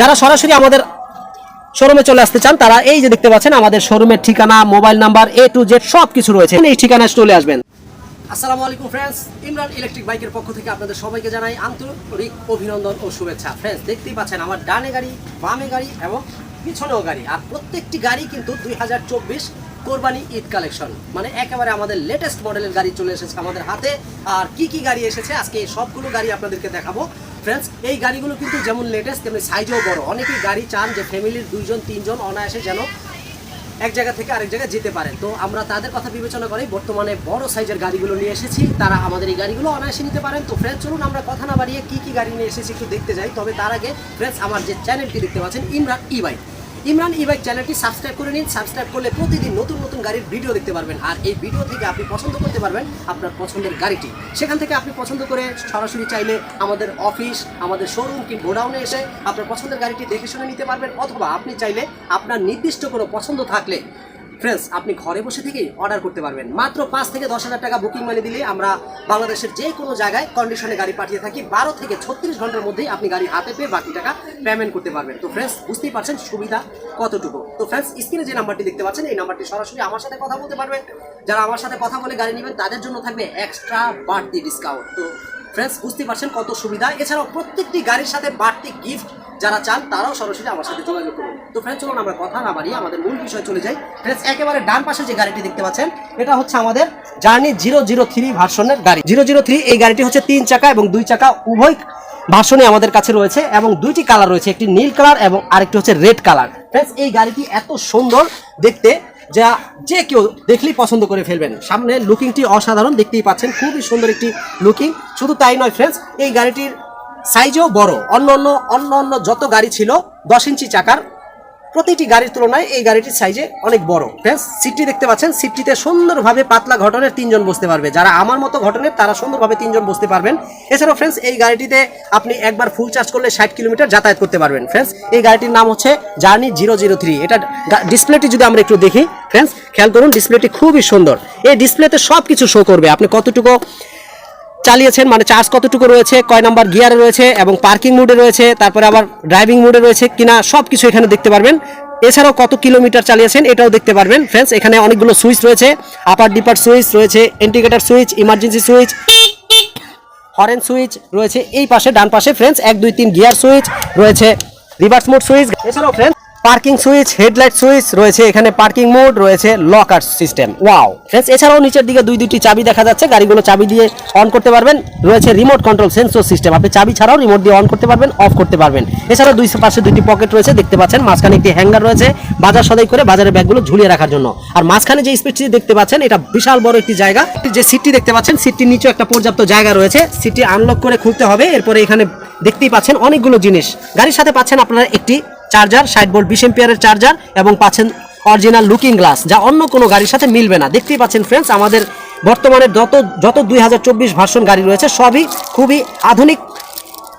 যারা সরাসরি আমাদের শোরুমে চলে আসতে চান, তারা এই যে দেখতে পাচ্ছেন আমাদের শোরুমের ঠিকানা, mobile number, A to Z সব কিছু রয়েছে। এই ঠিকানায় চলে আসবেন। আসসালামু আলাইকুম ফ্রেন্ডস ইমরান ইলেকট্রিক বাইকের পক্ষ থেকে আপনাদের সবাইকে জানাই আন্তরিক অভিনন্দন ও শুভেচ্ছা। ফ্রেন্ডস দেখতেই পাচ্ছেন আমার ডানে গাড়ি, বামে গাড়ি এবং পিছনেও গাড়ি। আর প্রত্যেকটি গাড়ি কিন্তু দুই হাজার চব্বিশ কোরবানি ঈদ কালেকশন মানে একেবারে আমাদের লেটেস্ট মডেলের গাড়ি চলে এসেছে আমাদের হাতে। আর কি কি গাড়ি এসেছে? আজকে সবগুলো গাড়ি আপনাদেরকে দেখাবো। ফ্রেন্ডস এই গাড়িগুলো কিন্তু যেমন লেটেস্ট তেমনি সাইজেও বড়। অনেকেই গাড়ি চান যে ফ্যামিলির দুইজন, তিনজন অনায়াসে যেন এক জায়গা থেকে আরেক জায়গায় যেতে পারেন। তো আমরা তাদের কথা বিবেচনা করি বর্তমানে বড় সাইজের গাড়িগুলো নিয়ে এসেছি। তারা আমাদের এই গাড়িগুলো অনায়াসে নিতে পারেন। তো ফ্রেন্ডস চলুন আমরা কথা না বাড়িয়ে কী কী গাড়ি নিয়ে এসেছি একটু দেখতে যাই। তবে তার আগে ফ্রেন্ডস আমার যে চ্যানেলটি দেখতে পাচ্ছেন, Imran e bike Imran e bike চ্যানেলটি সাবস্ক্রাইব করে নিন। সাবস্ক্রাইব করলে প্রতিদিন নতুন নতুন গাড়ির ভিডিও দেখতে পারবেন। আর এই ভিডিও থেকে আপনি পছন্দ করতে পারবেন আপনার পছন্দের গাড়িটি। সেখান থেকে আপনি পছন্দ করে সরাসরি চাইলে আমাদের অফিস, আমাদের শোরুম কি গোডাউনে এসে আপনার পছন্দের গাড়িটি দেখে শুনে নিতে পারবেন, অথবা আপনি চাইলে আপনার নির্দিষ্ট কোনো পছন্দ থাকলে ফ্রেন্ডস আপনি ঘরে বসে থেকেই অর্ডার করতে পারবেন। মাত্র পাঁচ থেকে দশ হাজার টাকা বুকিং মানি দিলে আমরা বাংলাদেশের যে কোনো জায়গায় কন্ডিশনে গাড়ি পাঠিয়ে থাকি। বারো থেকে ছত্রিশ ঘণ্টার মধ্যেই আপনি গাড়ি হাতে পেয়ে বাকি টাকা পেমেন্ট করতে পারবেন। তো ফ্রেন্ডস বুঝতেই পারছেন সুবিধা কতটুকু? তো ফ্রেন্ডস স্ক্রিনে যে নাম্বারটি দেখতে পাচ্ছেন, এই নাম্বারটি সরাসরি আমার সাথে কথা বলতে পারবেন যারা আমার সাথে কথা বলে গাড়ি নেবেন, তাদের জন্য থাকবে এক্সট্রা বাড়তি ডিসকাউন্ট তো ফ্রেন্ডস বুঝতে পারছেন কত সুবিধা। এছাড়াও প্রত্যেকটি গাড়ির সাথে বাড়তি গিফট যারা চান তারাও সরাসরি আমার সাথে যোগাযোগ করুন। তো ফ্রেন্ডস চলুন আমরা কথা না বাড়িয়ে আমাদের মূল বিষয় চলে যাই। ফ্রেন্ডস একেবারে ডান পাশে যে গাড়িটি দেখতে পাচ্ছেন, এটা হচ্ছে আমাদের জার্নি জিরো জিরো থ্রি ভার্সনের গাড়ি। জিরো জিরো থ্রি এই গাড়িটি হচ্ছে তিন চাকা এবং দুই চাকা উভয় ভার্সনে আমাদের কাছে রয়েছে এবং দুইটি কালার রয়েছে, একটি নীল কালার এবং আরেকটি হচ্ছে রেড কালার ফ্রেন্ডস এই গাড়িটি এত সুন্দর দেখতে যা যে কেউ দেখলেই পছন্দ করে ফেলবেন। সামনে লুকিংটি অসাধারণ, দেখতেই পাচ্ছেন, খুবই সুন্দর একটি লুকিং শুধু তাই নয় ফ্রেন্ডস এই গাড়িটির সাইজও বড়। অন্য অন্য অন্য অন্য যত গাড়ি ছিল, দশ ইঞ্চি চাকার, প্রতিটি গাড়ির তুলনায় এই গাড়িটির সাইজে অনেক বড়। ফ্রেন্ডস সিটটি দেখতে পাচ্ছেন। সিটটিতে সুন্দরভাবে পাতলা ঘটনের তিনজন বসতে পারবে। যারা আমার মতো ঘটনের, তারা সুন্দরভাবে তিনজন বসতে পারবেন। এছাড়াও ফ্রেন্ডস এই গাড়িটিতে আপনি একবার ফুল চার্জ করলে ষাট কিলোমিটার যাতায়াত করতে পারবেন। ফ্রেন্ডস এই গাড়িটির নাম হচ্ছে জার্নি জিরো জিরো থ্রি এটা ডিসপ্লেটি যদি আমরা একটু দেখি ফ্রেন্ডস খেয়াল করুন ডিসপ্লেটি খুবই সুন্দর। এই ডিসপ্লেতে সব কিছু শো করবে। আপনি কতটুকু চালিয়েছেন মানে চার্জ কতটুকু রয়েছে, কয় নাম্বার গিয়ারে রয়েছে এবং পার্কিং মোডে রয়েছে, তারপরে আবার ড্রাইভিং মোডে রয়েছে কিনা সব কিছু এখানে দেখতে পারবেন। এছাড়াও কত কিলোমিটার চালিয়েছেন এটাও দেখতে পারবেন। ফ্রেন্ডস, এখানে অনেকগুলো সুইচ রয়েছে, আপার ডিপার সুইচ রয়েছে indicator switch, emergency switch, horn switch রয়েছে, এই পাশে, ডান পাশে, ফ্রেন্ডস, এক, দুই, তিন গিয়ার সুইচ রয়েছে, রিভার্স মোড সুইচ। এছাড়াও, friends parking switch, headlight switch, রয়েছে এখানে পার্কিং মোড, রয়েছে লকার সিস্টেম। ওয়াও। ফ্রেন্ডস এছাড়াও নিচের দিকে দুই দুইটি চাবি দেখা যাচ্ছে। গাড়িগুলো চাবি দিয়ে অন করতে পারবেন। রয়েছে রিমোট কন্ট্রোল সেন্সর সিস্টেম আপনি চাবি ছাড়াও রিমোট দিয়ে অন করতে পারবেন অফ করতে পারবেন। এছাড়াও দুই পাশে দুইটি পকেট রয়েছে, দেখতে পাচ্ছেন। মাঝখানে একটি হ্যাঙ্গার রয়েছে, বাজার সদাই করে বাজারের ব্যাগগুলো ঝুলিয়ে রাখার জন্য। আর মাঝখানে যে স্পেসটি দেখতে পাচ্ছেন, এটা বিশাল বড় একটি জায়গা। যে সিটটি দেখতে পাচ্ছেন সিটটির নিচেও একটা পর্যাপ্ত জায়গা রয়েছে। সিটটি আনলক করে খুলতে হবে। এরপরে এখানে দেখতেই পাচ্ছেন অনেকগুলো জিনিস। গাড়ির সাথে পাচ্ছেন আপনারা একটি চার্জার, ষাট ভোল্ট বিশ এম্পিয়ারের চার্জার এবং পাচ্ছেন অরিজিনাল লুকিং গ্লাস যা অন্য কোনো গাড়ির সাথে মিলবে না। দেখতেই পাচ্ছেন ফ্রেন্ডস আমাদের বর্তমানে যত যত দুই হাজার চব্বিশ ভার্সন গাড়ি রয়েছে, সবই খুবই আধুনিক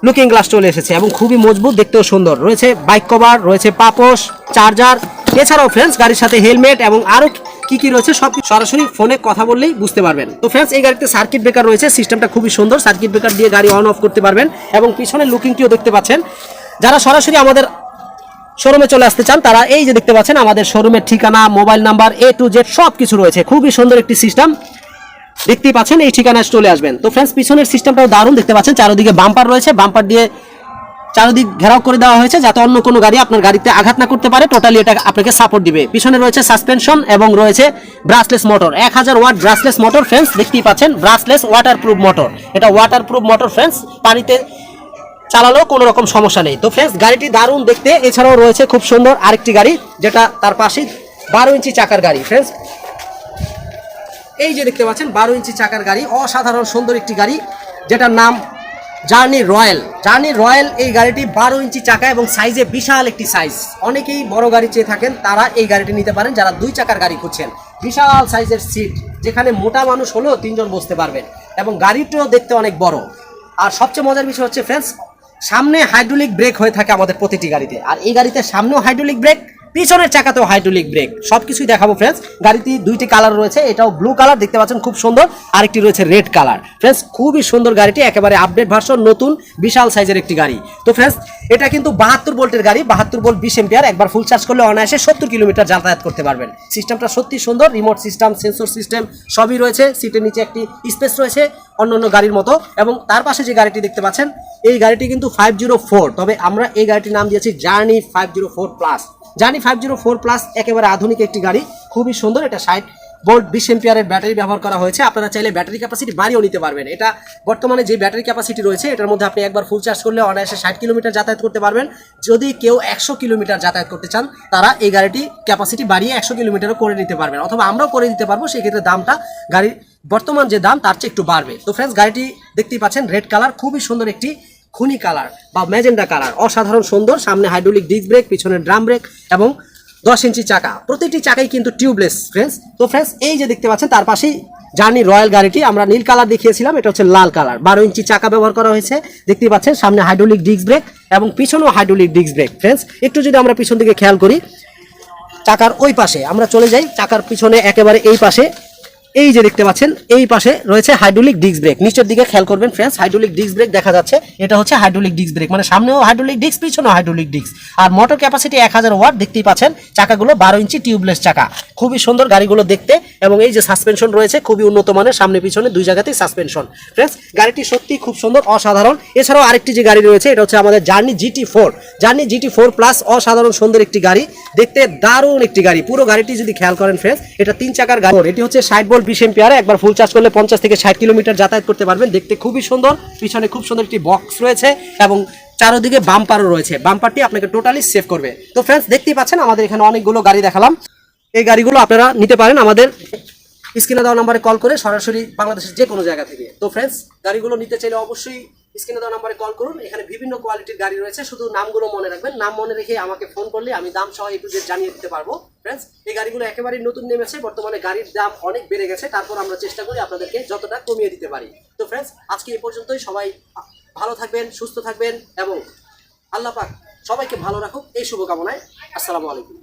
লুকিং গ্লাস চলে এসেছে এবং খুবই মজবুত, দেখতেও সুন্দর। রয়েছে বাইক কভার রয়েছে পাপোশ, চার্জার। এছাড়াও ফ্রেন্ডস গাড়ির সাথে হেলমেট এবং আরও কি কি রয়েছে, সব সরাসরি ফোনে কথা বললেই বুঝতে পারবেন। তো ফ্রেন্ডস এই গাড়িতে সার্কিট ব্রেকার রয়েছে সিস্টেমটা খুবই সুন্দর সার্কিট ব্রেকার দিয়ে গাড়ি অন অফ করতে পারবেন এবং পিছনের লুকিংটিও দেখতে পাচ্ছেন। যারা সরাসরি আমাদের শোরুমে চলে আসতে চান, তারা এই যে দেখতে পাচ্ছেন আমাদের শোরুমের ঠিকানা, mobile number A to Z সব কিছু রয়েছে। খুবই সুন্দর একটি সিস্টেম। দেখতেই পাচ্ছেন, এই ঠিকানায় চলে আসবেন। তো ফ্রেন্ডস পিছনের সিস্টেমটাও দারুণ দেখতে পাচ্ছেন। চারিদিকে বাম্পার রয়েছে, বাম্পার দিয়ে চারিদিক ঘেরাও করে দেওয়া হয়েছে, যাতে অন্য কোনো গাড়ি আপনার গাড়িতে আঘাত না করতে পারে। টোটালি এটা আপনাকে সাপোর্ট দিবে। পিছনে রয়েছে সাসপেনশন এবং রয়েছে ব্রাসলেস মোটর এক হাজার ওয়াট ব্রাসলেস মোটর ফ্রেন্ডস দেখতেই পাচ্ছেন। ব্রাসলেস ওয়াটার প্রুফ মোটর এটা ওয়াটার প্রুফ মোটর ফ্রেন্ডস পানিতে চালালেও কোনো রকম সমস্যা নেই। তো ফ্রেন্ডস গাড়িটি দারুণ দেখতে। এছাড়াও রয়েছে খুব সুন্দর আরেকটি গাড়ি, যেটা তার পাশেই বারো ইঞ্চি চাকার গাড়ি। ফ্রেন্ডস এই যে দেখতে পাচ্ছেন, বারো ইঞ্চি চাকার গাড়ি, অসাধারণ সুন্দর একটি গাড়ি, যেটার নাম জার্নি রয়্যাল জার্নি রয়্যাল এই গাড়িটি বারো ইঞ্চি চাকা এবং সাইজে বিশাল একটি সাইজ অনেকেই বড় গাড়ি চেয়ে থাকেন, তারা এই গাড়িটি নিতে পারেন, যারা দুই চাকার গাড়ি খুঁজছেন। বিশাল সাইজের সিট যেখানে মোটা মানুষ হলেও তিনজন বসতে পারবেন এবং গাড়িটিও দেখতে অনেক বড়। আর সবচেয়ে মজার বিষয় হচ্ছে ফ্রেন্ডস সামনে হাইড্রোলিক ব্রেক হয়ে থাকে আমাদের প্রতিটি গাড়িতে। আর এই গাড়িতে সামনেও হাইড্রোলিক ব্রেক পিছনের চাকাতেও হাইড্রোলিক ব্রেক সবকিছুই দেখাবো ফ্রেন্ডস গাড়িটি দুইটি কালার রয়েছে, এটাও ব্লু কালার দেখতে পাচ্ছেন খুব সুন্দর। আরেকটি রয়েছে রেড কালার ফ্রেন্ডস খুবই সুন্দর গাড়িটি, একেবারে আপডেট ভার্সন নতুন, বিশাল সাইজের একটি গাড়ি। তো ফ্রেন্ডস এটা কিন্তু বাহাত্তর ভোল্টের গাড়ি, বাহাত্তর ভোল্ট বিশ এম্পিয়ার একবার ফুল চার্জ করলে অনায়াসে সত্তর কিলোমিটার যাতায়াত করতে পারবেন। সিস্টেমটা সত্যি সুন্দর রিমোট সিস্টেম সেন্সর সিস্টেম সবই রয়েছে। সিটের নিচে একটি স্পেস রয়েছে অন্য অন্য গাড়ির মতো। এবং তার পাশে যে গাড়িটি দেখতে পাচ্ছেন, এই গাড়িটি কিন্তু ফাইভ জিরো ফোর তবে আমরা এই গাড়িটির নাম দিয়েছি journey five zero four plus journey five zero four plus একেবারে আধুনিক একটি গাড়ি, খুবই সুন্দর, এটা ষাট ভোল্ট বিশ এম্পিয়ারের ব্যাটারি ব্যবহার করা হয়েছে। আপনারা চাইলে ব্যাটারি ক্যাপাসিটি বাড়িয়েও নিতে পারবেন। এটা বর্তমানে যে ব্যাটারি ক্যাপাসিটি রয়েছে, এটার মধ্যে আপনি একবার ফুল চার্জ করলে অনায়াসে ষাট কিলোমিটার যাতায়াত করতে পারবেন। যদি কেউ একশো কিলোমিটার যাতায়াত করতে চান, তারা এই গাড়িটি ক্যাপাসিটি বাড়িয়ে একশো কিলোমিটারও করে নিতে পারবেন। অথবা আমরাও করে দিতে পারব, সেক্ষেত্রে দামটা গাড়ির বর্তমান যে দাম, তার চেয়ে একটু বাড়বে। তো ফ্রেন্ডস গাড়িটি দেখতেই পাচ্ছেন রেড কালার খুবই সুন্দর একটি খুনি কালার বা ম্যাজেন্ডা কালার। অসাধারণ সুন্দর, সামনে হাইড্রোলিক ডিস্ক ব্রেক পিছনে ড্রাম ব্রেক এবং দশ ইঞ্চি চাকা। প্রতিটি চাকাই কিন্তু টিউবলেস ফ্রেন্ডস তো ফ্রেন্ডস এই যে দেখতে পাচ্ছেন, তার পাশেই জার্নি রয়্যাল গাড়িটি। আমরা নীল কালার দেখিয়েছিলাম, এটা হচ্ছে লাল কালার। বারো ইঞ্চি চাকা ব্যবহার করা হয়েছে। দেখতে পাচ্ছেন, সামনে হাইড্রোলিক ডিস্ক ব্রেক এবং পিছনেও হাইড্রোলিক ডিস্ক ব্রেক ফ্রেন্ডস একটু যদি আমরা পিছন দিকে খেয়াল করি, চাকার ওই পাশে, আমরা চলে যাই, চাকার পিছনে একেবারে এই পাশে। এই যে দেখতে পাচ্ছেন, এই পাশে রয়েছে হাইড্রোলিক ডিস্ক ব্রেক নিচের দিকে খেয়াল করবেন ফ্রেন্ডস হাইড্রোলিক ডিস্ক ব্রেক দেখা যাচ্ছে। এটা হচ্ছে হাইড্রোলিক ডিস্ক ব্রেক মানে সামনেও হাইড্রোলিক ডিস্ক পিছনেও হাইড্রোলিক ডিস্ক আর মোটর ক্যাপাসিটি এক হাজার ওয়াট দেখতেই পাচ্ছেন, চাকাগুলো বারো ইঞ্চি টিউবলেস চাকা। খুবই সুন্দর গাড়িগুলো দেখতে এবং এই যে সাসপেনশন রয়েছে, খুবই উন্নত মানের, সামনে পিছনে দুই জায়গাতেই সাসপেনশন ফ্রেন্ডস গাড়িটি সত্যি খুব সুন্দর, অসাধারণ। এছাড়াও আরেকটি যে গাড়ি রয়েছে, এটা হচ্ছে আমাদের journey GT four journey GT four plus অসাধারণ, সুন্দর একটি গাড়ি। দেখতে দারুণ একটি গাড়ি। পুরো গাড়িটি যদি খেয়াল করেন ফ্রেন্ডস এটা তিন চাকার গাড়ি। এটি হচ্ছে ষাট ভোল্ট বিশ এম্পিয়ারে একবার ফুল চার্জ করলে পঞ্চাশ থেকে ষাট কিলোমিটার যাতায়াত করতে পারবেন। দেখতে খুবই সুন্দর। পিছনে খুব সুন্দর একটি বক্স রয়েছে এবং চারোদিকে বাম্পারও রয়েছে। বাম্পারটি আপনাকে টোটালি সেভ করবে। তো ফ্রেন্ডস দেখতেই পাচ্ছেন, আমাদের এখানে অনেকগুলো গাড়ি দেখালাম। এই গাড়িগুলো আপনারা নিতে পারেন আমাদের স্ক্রিনে দেওয়া নাম্বারে কল করে সরাসরি বাংলাদেশের যে কোনো জায়গা থেকে। তো ফ্রেন্ডস গাড়িগুলো নিতে চাইলে অবশ্যই স্ক্রিনে দেওয়া নাম্বারে কল করুন। এখানে বিভিন্ন কোয়ালিটির গাড়ি রয়েছে। শুধু নামগুলো মনে রাখবেন। নাম মনে রেখে আমাকে ফোন করলে আমি দাম সহ একটু জানিয়ে দিতে পারব। ফ্রেন্ডস এই গাড়িগুলো একেবারেই নতুন নেমেছে। বর্তমানে গাড়ির দাম অনেক বেড়ে গেছে। তারপর আমরা চেষ্টা করি আপনাদেরকে যতটা কমিয়ে দিতে পারি। তো ফ্রেন্ডস আজকে এই পর্যন্তই। সবাই ভালো থাকবেন, সুস্থ থাকবেন এবং আল্লাহ পাক সবাইকে ভালো রাখুক। এই শুভকামনায়। আসসালামু আলাইকুম।